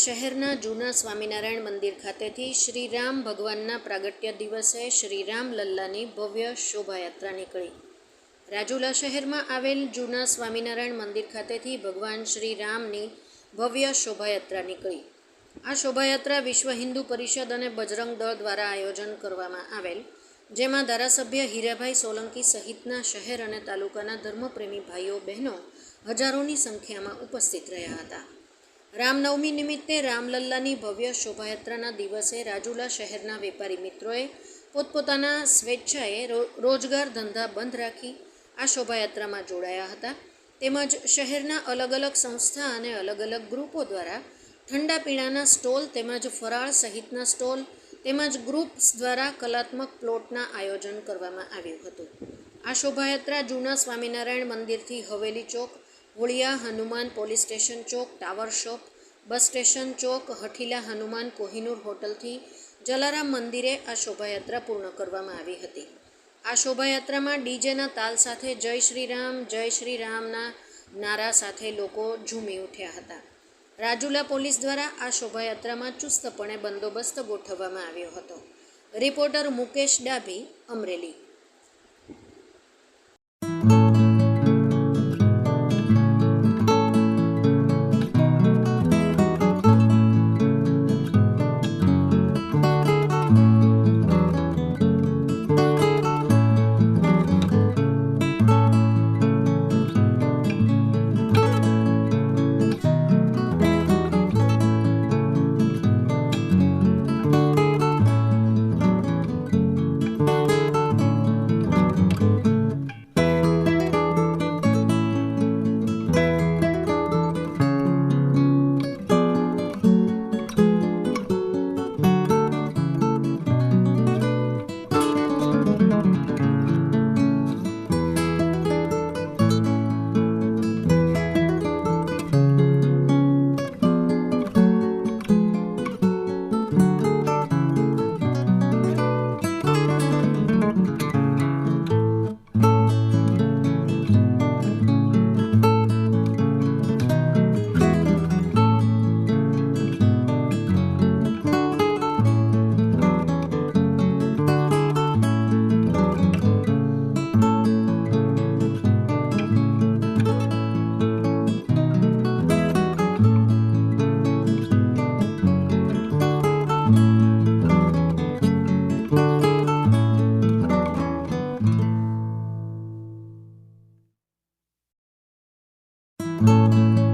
શહેરના જૂના સ્વામિનારાયણ મંદિર ખાતેથી શ્રી રામ ભગવાનના પ્રાગટ્ય દિવસે શ્રી રામ લલ્લાની ભવ્ય શોભાયાત્રા નીકળી. રાજુલા શહેરમાં આવેલ જૂના સ્વામિનારાયણ મંદિર ખાતેથી ભગવાન શ્રી રામની ભવ્ય શોભાયાત્રા નીકળી. આ શોભાયાત્રા વિશ્વ હિન્દુ પરિષદ અને બજરંગ દળ દ્વારા આયોજન કરવામાં આવેલ, જેમાં ધારાસભ્ય હીરાભાઈ સોલંકી સહિતના શહેર અને તાલુકાના ધર્મપ્રેમી ભાઈઓ બહેનો હજારોની સંખ્યામાં ઉપસ્થિત રહ્યા હતા. રામનવમી નિમિત્તે રામલલ્લાની ભવ્ય શોભાયાત્રાના દિવસે રાજુલા શહેરના વેપારી મિત્રોએ પોતપોતાના સ્વેચ્છાએ રોજગાર ધંધા બંધ રાખી આ શોભાયાત્રામાં જોડાયા હતા. તેમજ શહેરના અલગ અલગ સંસ્થા અને અલગ અલગ ગ્રુપો દ્વારા ઠંડા પીણાના સ્ટોલ તેમજ ફરાળ સહિતના સ્ટોલ તેમજ ગ્રુપ્સ દ્વારા કલાત્મક પ્લોટના આયોજન કરવામાં આવ્યું હતું. આ શોભાયાત્રા જૂના સ્વામિનારાયણ મંદિરથી હવેલી ચોક હોળિયા હનુમાન પોલીસ સ્ટેશન ચોક, ટાવર શોપ, બસ સ્ટેશન ચોક, હઠીલા હનુમાન કોહિનૂર હોટલથી જલારામ મંદિરે આ શોભાયાત્રા પૂર્ણ કરવામાં આવી હતી. આ શોભાયાત્રામાં ડીજેના તાલ સાથે જય શ્રી રામ જય શ્રી રામના નારા સાથે લોકો ઝૂમી ઉઠ્યા હતા. રાજુલા પોલીસ દ્વારા આ શોભાયાત્રામાં ચુસ્તપણે બંદોબસ્ત ગોઠવવામાં આવ્યો હતો. રિપોર્ટર મુકેશ ડાભી, અમરેલી. you